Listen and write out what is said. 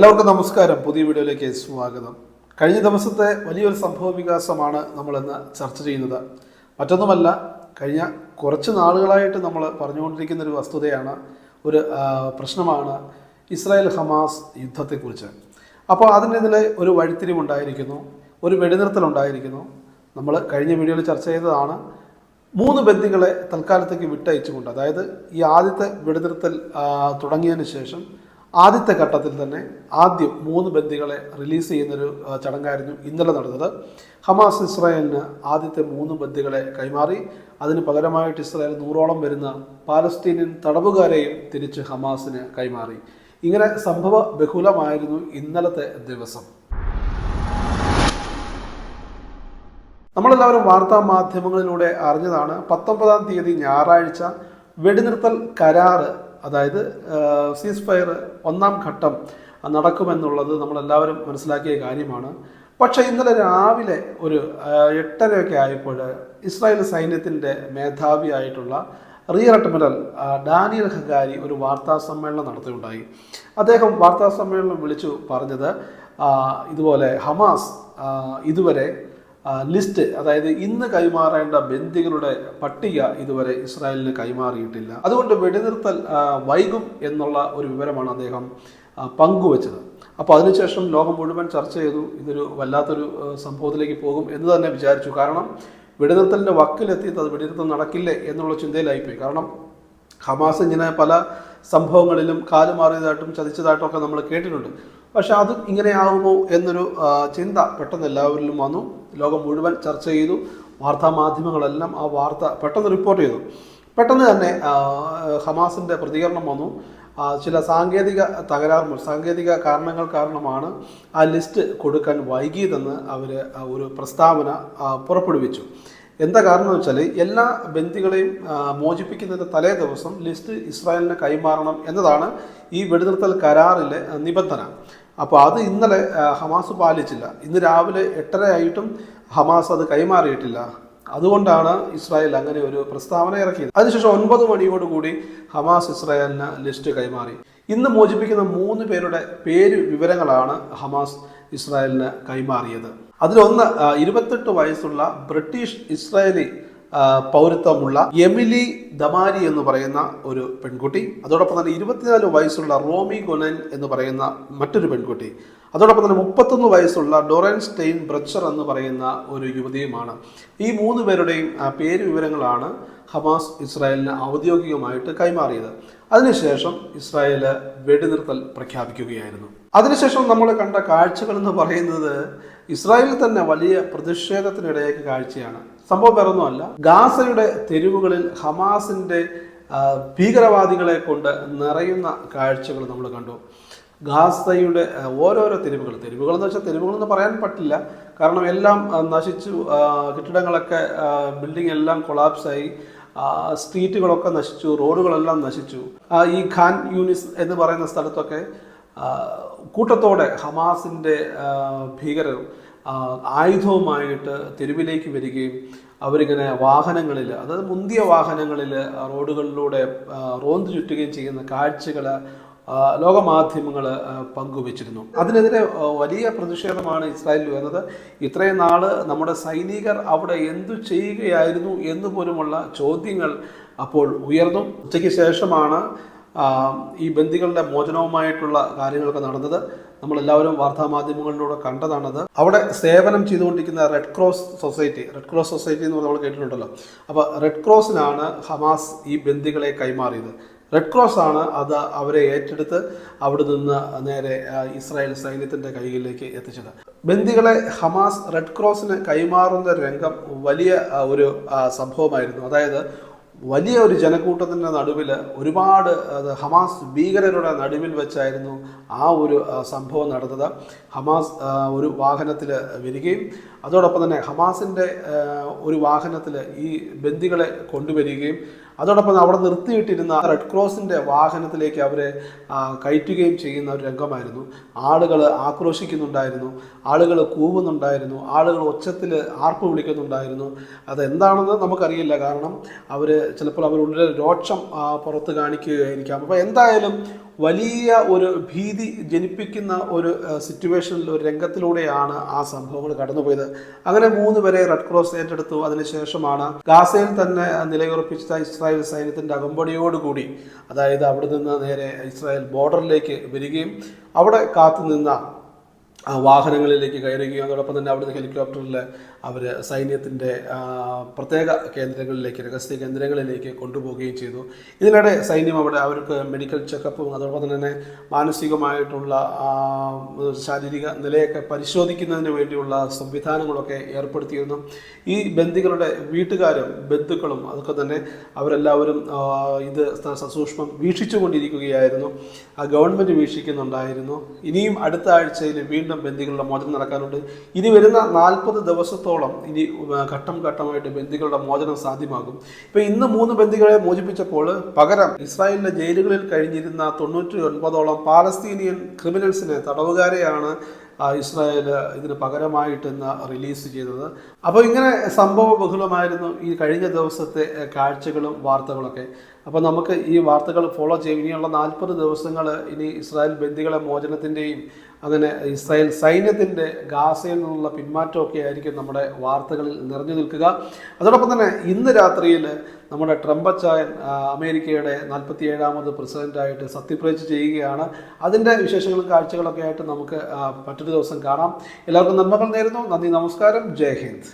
എല്ലാവർക്കും നമസ്കാരം. പുതിയ വീഡിയോയിലേക്ക് സ്വാഗതം. കഴിഞ്ഞ ദിവസത്തെ വലിയൊരു സംഭവ വികാസമാണ് നമ്മളിന്ന് ചർച്ച ചെയ്യുന്നത്. മറ്റൊന്നുമല്ല കഴിഞ്ഞ കുറച്ച് നാളുകളായിട്ട് നമ്മൾ പറഞ്ഞുകൊണ്ടിരിക്കുന്ന ഒരു വസ്തുതയാണ് ഒരു പ്രശ്നമാണ് ഇസ്രായേൽ ഹമാസ് യുദ്ധത്തെക്കുറിച്ച്. അപ്പോൾ അതിനെതിരെ ഒരു വഴിത്തിരിവുണ്ടായിരിക്കുന്നു ഒരു വെടിനിർത്തലുണ്ടായിരിക്കുന്നു. നമ്മൾ കഴിഞ്ഞ വീഡിയോയിൽ ചർച്ച ചെയ്തതാണ് മൂന്ന് ബന്ദികളെ തൽക്കാലത്തേക്ക് വിട്ടയച്ചുകൊണ്ട് അതായത് ഈ ആദ്യത്തെ വെടിനിർത്തൽ തുടങ്ങിയതിന് ശേഷം ആദ്യത്തെ ഘട്ടത്തിൽ തന്നെ ആദ്യം മൂന്ന് ബന്ദികളെ റിലീസ് ചെയ്യുന്നൊരു ചടങ്ങായിരുന്നു ഇന്നലെ നടന്നത്. ഹമാസ് ഇസ്രായേലിന് ആദ്യത്തെ മൂന്ന് ബന്ദികളെ കൈമാറി. അതിന് പകരമായിട്ട് ഇസ്രായേൽ നൂറോളം വരുന്ന പാലസ്തീനിയൻ തടവുകാരെയും തിരിച്ച് ഹമാസിന് കൈമാറി. ഇങ്ങനെ സംഭവ ബഹുലമായിരുന്നു ഇന്നലത്തെ ദിവസം. നമ്മളെല്ലാവരും വാർത്താ മാധ്യമങ്ങളിലൂടെ അറിഞ്ഞതാണ് പത്തൊമ്പതാം തീയതി ഞായറാഴ്ച വെടിനിർത്തൽ കരാറ് അതായത് സീസ് ഫയർ ഒന്നാം ഘട്ടം നടക്കുമെന്നുള്ളത് നമ്മളെല്ലാവരും മനസ്സിലാക്കിയ കാര്യമാണ്. പക്ഷേ ഇന്നലെ രാവിലെ ഒരു എട്ടരയൊക്കെ ആയപ്പോൾ ഇസ്രായേൽ സൈന്യത്തിന്റെ മേധാവിയായിട്ടുള്ള റിയർ അഡ്മിറൽ ഡാനിയൽ ഹഗാരി ഒരു വാർത്താ സമ്മേളനം നടത്തുകയുണ്ടായി. അദ്ദേഹം വാർത്താ സമ്മേളനം വിളിച്ചു പറഞ്ഞത് ഇതുപോലെ ഹമാസ് ഇതുവരെ ലിസ്റ്റ് അതായത് ഇന്ന് കൈമാറേണ്ട ബന്ദികളുടെ പട്ടിക ഇതുവരെ ഇസ്രായേലിന് കൈമാറിയിട്ടില്ല. അതുകൊണ്ട് വെടിനിർത്തൽ വൈകും എന്നുള്ള ഒരു വിവരമാണ് അദ്ദേഹം പങ്കുവച്ചത്. അപ്പോൾ അതിനുശേഷം ലോകം മുഴുവൻ ചർച്ച ചെയ്തു ഇതൊരു വല്ലാത്തൊരു സംഭവത്തിലേക്ക് പോകും എന്ന് തന്നെ വിചാരിച്ചു. കാരണം വെടിനിർത്തലിന്റെ വക്കിലെത്തിയിട്ട് അത് വെടിനിർത്തൽ നടക്കില്ലേ എന്നുള്ള ചിന്തയിലായിപ്പോയി. കാരണം ഹമാസ് ഇങ്ങനെ പല സംഭവങ്ങളിലും കാലുമാറിയതായിട്ടും ചതിച്ചതായിട്ടും ഒക്കെ നമ്മൾ കേട്ടിട്ടുണ്ട്. പക്ഷെ അത് ഇങ്ങനെയാകുമോ എന്നൊരു ചിന്ത പെട്ടെന്ന് എല്ലാവരിലും വന്നു. ലോകം മുഴുവൻ ചർച്ച ചെയ്തു. വാർത്താ മാധ്യമങ്ങളെല്ലാം ആ വാർത്ത പെട്ടെന്ന് റിപ്പോർട്ട് ചെയ്തു. പെട്ടെന്ന് തന്നെ ഹമാസിന്റെ പ്രതികരണം വന്നു. ചില സാങ്കേതിക തകരാറുകൾ സാങ്കേതിക കാരണങ്ങൾ കാരണമാണ് ആ ലിസ്റ്റ് കൊടുക്കാൻ വൈകിയതെന്ന് അവർ ഒരു പ്രസ്താവന പുറപ്പെടുവിച്ചു. എന്താ കാരണം വെച്ചാൽ എല്ലാ ബന്ദികളെയും മോചിപ്പിക്കുന്നതിന്റെ തലേ ദിവസം ലിസ്റ്റ് ഇസ്രായേലിന് കൈമാറണം എന്നതാണ് ഈ വെടിനിർത്തൽ കരാറിലെ നിബന്ധന. അപ്പോൾ അത് ഇന്നലെ ഹമാസ് പാലിച്ചില്ല. ഇന്ന് രാവിലെ എട്ടര ആയിട്ടും ഹമാസ് അത് കൈമാറിയിട്ടില്ല. അതുകൊണ്ടാണ് ഇസ്രായേൽ അങ്ങനെ ഒരു പ്രസ്താവന ഇറക്കിയത്. അതിനുശേഷം ഒൻപത് മണിയോടുകൂടി ഹമാസ് ഇസ്രായേലിന് ലിസ്റ്റ് കൈമാറി. ഇന്ന് മോചിപ്പിക്കുന്ന മൂന്ന് പേരുടെ പേര് വിവരങ്ങളാണ് ഹമാസ് ഇസ്രായേലിന് കൈമാറിയത്. അതിലൊന്ന് ഇരുപത്തെട്ട് വയസ്സുള്ള ബ്രിട്ടീഷ് ഇസ്രായേലി പൗരത്വമുള്ള എമിലി ദമാരി എന്ന് പറയുന്ന ഒരു പെൺകുട്ടി. അതോടൊപ്പം തന്നെ ഇരുപത്തിനാല് വയസ്സുള്ള റോമി ഗൊനൻ എന്ന് പറയുന്ന മറ്റൊരു പെൺകുട്ടി. അതോടൊപ്പം തന്നെ മുപ്പത്തൊന്ന് വയസ്സുള്ള ഡൊറൻ സ്റ്റെയിൻ ബ്രച്ചർ എന്ന് പറയുന്ന ഒരു യുവതിയുമാണ്. ഈ മൂന്ന് പേരുടെയും പേര് വിവരങ്ങളാണ് ഹമാസ് ഇസ്രായേലിന് ഔദ്യോഗികമായിട്ട് കൈമാറിയത്. അതിനുശേഷം ഇസ്രായേൽ വെടിനിർത്തൽ പ്രഖ്യാപിക്കുകയായിരുന്നു. അതിനുശേഷം നമ്മൾ കണ്ട കാഴ്ചകൾ എന്ന് പറയുന്നത് ഇസ്രായേലിൽ തന്നെ വലിയ പ്രതിഷേധത്തിനിടയാക്കിയ കാഴ്ചയാണ്. സംഭവം വേറൊന്നുമല്ല. ഗാസയുടെ തെരുവുകളിൽ ഹമാസിന്റെ ഭീകരവാദികളെ കൊണ്ട് നിറയുന്ന കാഴ്ചകൾ നമ്മൾ കണ്ടു. ഗാസയുടെ ഓരോരോ തെരുവുകൾ. തെരുവുകൾ എന്ന് വെച്ചാൽ തെരുവുകൾ എന്ന് പറയാൻ പറ്റില്ല. കാരണം എല്ലാം നശിച്ചു കെട്ടിടങ്ങളൊക്കെ ബിൽഡിംഗ് എല്ലാം കൊളാപ്സായി സ്ട്രീറ്റുകളൊക്കെ നശിച്ചു റോഡുകളെല്ലാം നശിച്ചു. ഈ ഖാൻ യൂണിസ് എന്ന് പറയുന്ന സ്ഥലത്തൊക്കെ കൂട്ടത്തോടെ ഹമാസിന്റെ ഭീകരർ ആയുധവുമായിട്ട് തെരുവിലേക്ക് വരികയും അവരിങ്ങനെ വാഹനങ്ങളിൽ അതായത് മുന്തിയ വാഹനങ്ങളിൽ റോഡുകളിലൂടെ റോന്ത് ചുറ്റുകയും ചെയ്യുന്ന കാഴ്ചകൾ ലോകമാധ്യമങ്ങൾ പങ്കുവച്ചിരുന്നു. അതിനെതിരെ വലിയ പ്രതിഷേധമാണ് ഇസ്രായേലിൽ വരുന്നത് ഇത്രയും നാൾ നമ്മുടെ സൈനികർ അവിടെ എന്തു ചെയ്യുകയായിരുന്നു എന്നുപോലുമുള്ള ചോദ്യങ്ങൾ അപ്പോൾ ഉയർന്നു. ഉച്ചയ്ക്ക് ശേഷമാണ് ഈ ബന്ദികളുടെ മോചനവുമായിട്ടുള്ള കാര്യങ്ങളൊക്കെ നടന്നത് നമ്മളെല്ലാവരും വാർത്താ മാധ്യമങ്ങളിലൂടെ കണ്ടതാണത്. അവിടെ സേവനം ചെയ്തുകൊണ്ടിരിക്കുന്ന Red Cross Society Red Cross Society എന്ന് നമ്മൾ കേട്ടിട്ടുണ്ടല്ലോ. അപ്പോൾ റെഡ് ക്രോസിനാണ് ഹമാസ് ഈ ബന്ദികളെ കൈമാറിയത്. റെഡ് ക്രോസ് ആണ് അത് അവരെ ഏറ്റെടുത്ത് അവിടെ നിന്ന് നേരെ ഇസ്രായേൽ സൈന്യത്തിന്റെ കൈകളിലേക്ക് എത്തിച്ചത്. ബന്ദികളെ ഹമാസ് റെഡ് ക്രോസിന് കൈമാറുന്ന രംഗം വലിയ ഒരു സംഭവമായിരുന്നു. അതായത് വലിയ ഒരു ജനക്കൂട്ടത്തിന്റെ നടുവിൽ ഒരുപാട് ഹമാസ് ഭീകരരുടെ നടുവിൽ വെച്ചായിരുന്നു ആ ഒരു സംഭവം നടന്നത്. ഹമാസ് ഒരു വാഹനത്തിൽ വരികയും അതോടൊപ്പം തന്നെ ഹമാസിന്റെ ഒരു വാഹനത്തിൽ ഈ ബന്ദികളെ കൊണ്ടുവരികയും അതോടൊപ്പം അവിടെ നിർത്തിയിട്ടിരുന്ന റെഡ് ക്രോസിന്റെ വാഹനത്തിലേക്ക് അവരെ കയറ്റുകയും ചെയ്യുന്ന ഒരു രംഗമായിരുന്നു. ആളുകൾ ആക്രോശിക്കുന്നുണ്ടായിരുന്നു ആളുകൾ കൂവുന്നുണ്ടായിരുന്നു ആളുകൾ ഒച്ചത്തിൽ ആർപ്പ് വിളിക്കുന്നുണ്ടായിരുന്നു. അതെന്താണെന്ന് നമുക്കറിയില്ല. കാരണം അവർ ചിലപ്പോൾ അവരുടെ രോക്ഷം പുറത്ത് കാണിക്കുകയായിരിക്കാം. അപ്പോൾ എന്തായാലും വലിയ ഒരു ഭീതി ജനിപ്പിക്കുന്ന ഒരു സിറ്റുവേഷനിൽ ഒരു രംഗത്തിലൂടെയാണ് ആ സംഭവങ്ങൾ കടന്നുപോയത്. അങ്ങനെ മൂന്ന് പേരെ റെഡ് ക്രോസ് ഏറ്റെടുത്തു. അതിനുശേഷമാണ് ഗാസയിൽ തന്നെ നിലയുറപ്പിച്ച ഇസ്രായേൽ സൈന്യത്തിന്റെ അകമ്പടിയോടുകൂടി അതായത് അവിടെ നിന്ന് നേരെ ഇസ്രായേൽ ബോർഡറിലേക്ക് വരികയും അവിടെ കാത്തു നിന്ന ആ വാഹനങ്ങളിലേക്ക് കയറുകയും അതോടൊപ്പം തന്നെ അവിടുന്ന് ഹെലികോപ്റ്ററിൽ അവർ സൈന്യത്തിന്റെ പ്രത്യേക കേന്ദ്രങ്ങളിലേക്ക് രഹസ്യ കേന്ദ്രങ്ങളിലേക്ക് കൊണ്ടുപോവുകയും ചെയ്തു. ഇതിനിടെ സൈന്യം അവിടെ അവർക്ക് മെഡിക്കൽ ചെക്കപ്പും അതോടൊപ്പം തന്നെ മാനസികമായിട്ടുള്ള ശാരീരിക നിലയൊക്കെ പരിശോധിക്കുന്നതിന് വേണ്ടിയുള്ള സംവിധാനങ്ങളൊക്കെ ഏർപ്പെടുത്തിയിരുന്നു. ഈ ബന്ദികളുടെ വീട്ടുകാരും ബന്ധുക്കളും അതൊക്കെ തന്നെ അവരെല്ലാവരും ഇത് സസൂക്ഷ്മം വീക്ഷിച്ചുകൊണ്ടിരിക്കുകയായിരുന്നു. ആ ഗവൺമെന്റ് വീക്ഷിക്കുന്നുണ്ടായിരുന്നു. ഇനിയും അടുത്ത ആഴ്ചയിൽ വീണ്ടും ബന്ദികളുടെ മോചനം നടക്കാനുണ്ട് ഇനി വരുന്ന നാൽപ്പത് ദിവസത്തോളം ഇനി ഘട്ടം ഘട്ടമായിട്ട് ബന്ദികളുടെ മോചനം സാധ്യമാകും. ഇപ്പൊ ഇന്ന് മൂന്ന് ബന്ദികളെ മോചിപ്പിച്ചപ്പോൾ പകരം ഇസ്രായേലിലെ ജയിലുകളിൽ കഴിഞ്ഞിരുന്ന തൊണ്ണൂറ്റി ഒൻപതോളം പാലസ്തീനിയൻ ക്രിമിനൽസിനെ തടവുകാരെയാണ് ഇസ്രായേൽ ഇതിന് പകരമായിട്ട് ഇന്ന് റിലീസ് ചെയ്തത്. അപ്പോൾ ഇങ്ങനെ സംഭവ ബഹുലമായിരുന്നു ഈ കഴിഞ്ഞ ദിവസത്തെ കാഴ്ചകളും വാർത്തകളൊക്കെ. അപ്പോൾ നമുക്ക് ഈ വാർത്തകൾ ഫോളോ ചെയ്യും ഇനിയുള്ള നാൽപ്പത് ദിവസങ്ങൾ ഇനി ഇസ്രായേൽ ബന്ദികളെ മോചനത്തിന്റെയും അങ്ങനെ ഇസ്രായേൽ സൈന്യത്തിന്റെ ഗാസയിൽ നിന്നുള്ള പിന്മാറ്റമൊക്കെ ആയിരിക്കും നമ്മുടെ വാർത്തകളിൽ നിറഞ്ഞു നിൽക്കുക. അതോടൊപ്പം തന്നെ ഇന്ന് രാത്രിയിൽ നമ്മുടെ ട്രംപ് അച്ചായൻ അമേരിക്കയുടെ നാൽപ്പത്തി ഏഴാമത് പ്രസിഡന്റായിട്ട് സത്യപ്രതിജ്ഞ ചെയ്യുകയാണ്. അതിന്റെ വിശേഷങ്ങളും കാഴ്ചകളൊക്കെ ആയിട്ട് നമുക്ക് മറ്റൊരു ദിവസം കാണാം. എല്ലാവർക്കും നന്മകൾ നേരുന്നു. നന്ദി നമസ്കാരം. ജയ് ഹിന്ദ്.